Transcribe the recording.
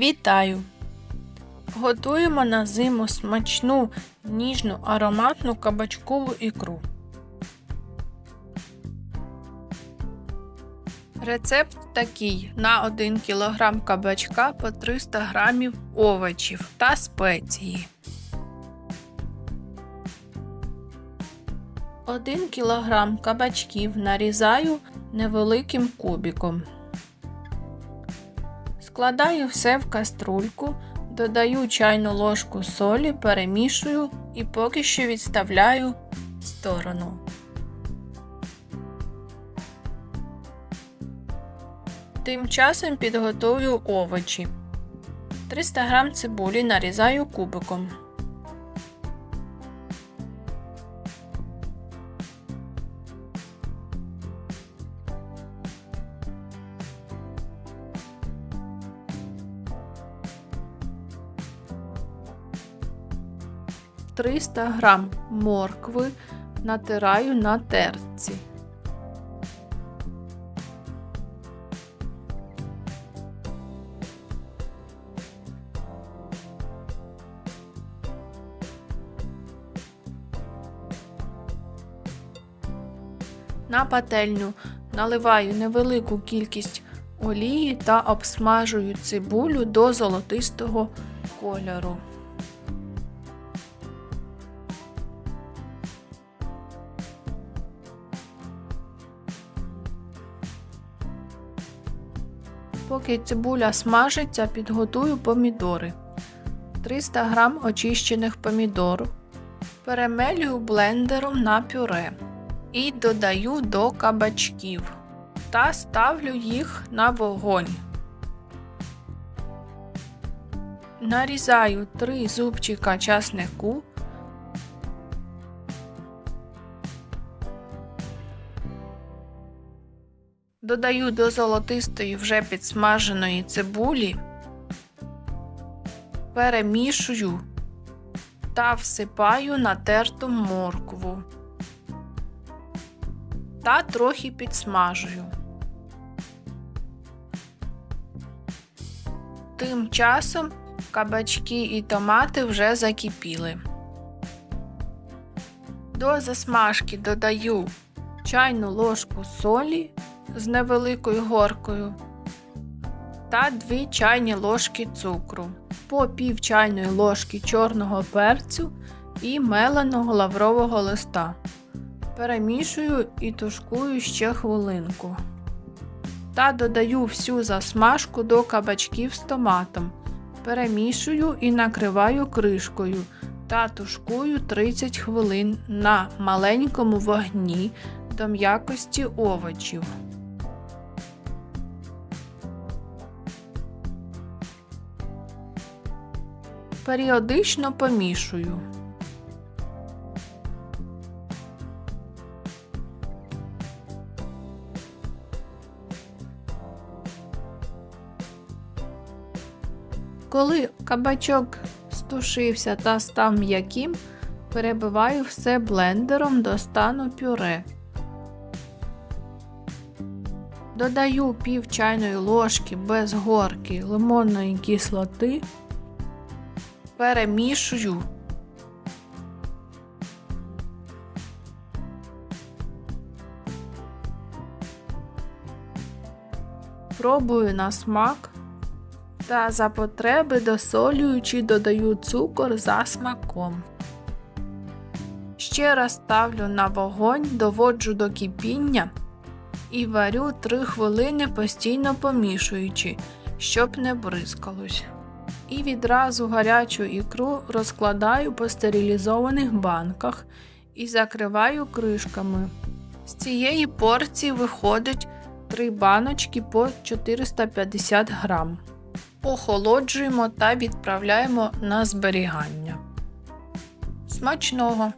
Вітаю! Готуємо на зиму смачну, ніжну ароматну кабачкову ікру. Рецепт такий: на 1 кг кабачка по 300 г овочів та спеції. 1 кг кабачків нарізаю невеликим кубиком. Складаю все в каструльку, додаю чайну ложку солі, перемішую і поки що відставляю в сторону. Тим часом підготую овочі. 300 г цибулі нарізаю кубиком. Триста грам моркви натираю на терці. На пательню наливаю невелику кількість олії та обсмажую цибулю до золотистого кольору. Поки цибуля смажиться, підготую помідори. 300 г очищених помідор. Перемелюю блендером на пюре і додаю до кабачків та ставлю їх на вогонь. Нарізаю 3 зубчика часнику. Додаю до золотистої вже підсмаженої цибулі, перемішую та всипаю натерту моркву та трохи підсмажую. Тим часом кабачки і томати вже закипіли. До засмажки додаю чайну ложку солі з невеликою горкою та 2 чайні ложки цукру, по пів чайної ложки чорного перцю і меленого лаврового листа. Перемішую і тушкую ще хвилинку. Та додаю всю засмажку до кабачків з томатом. Перемішую і накриваю кришкою та тушкую 30 хвилин на маленькому вогні до м'якості овочів. Періодично помішую. Коли кабачок стушився та став м'яким, перебиваю все блендером до стану пюре. Додаю пів чайної ложки без горки лимонної кислоти, перемішую. Пробую на смак та за потреби досолюючи додаю цукор за смаком. Ще раз ставлю на вогонь, доводжу до кипіння і варю 3 хвилини постійно помішуючи, щоб не бризкалось. І відразу гарячу ікру розкладаю по стерилізованих банках і закриваю кришками. З цієї порції виходить 3 баночки по 450 грам охолоджуємо та відправляємо на зберігання. Смачного!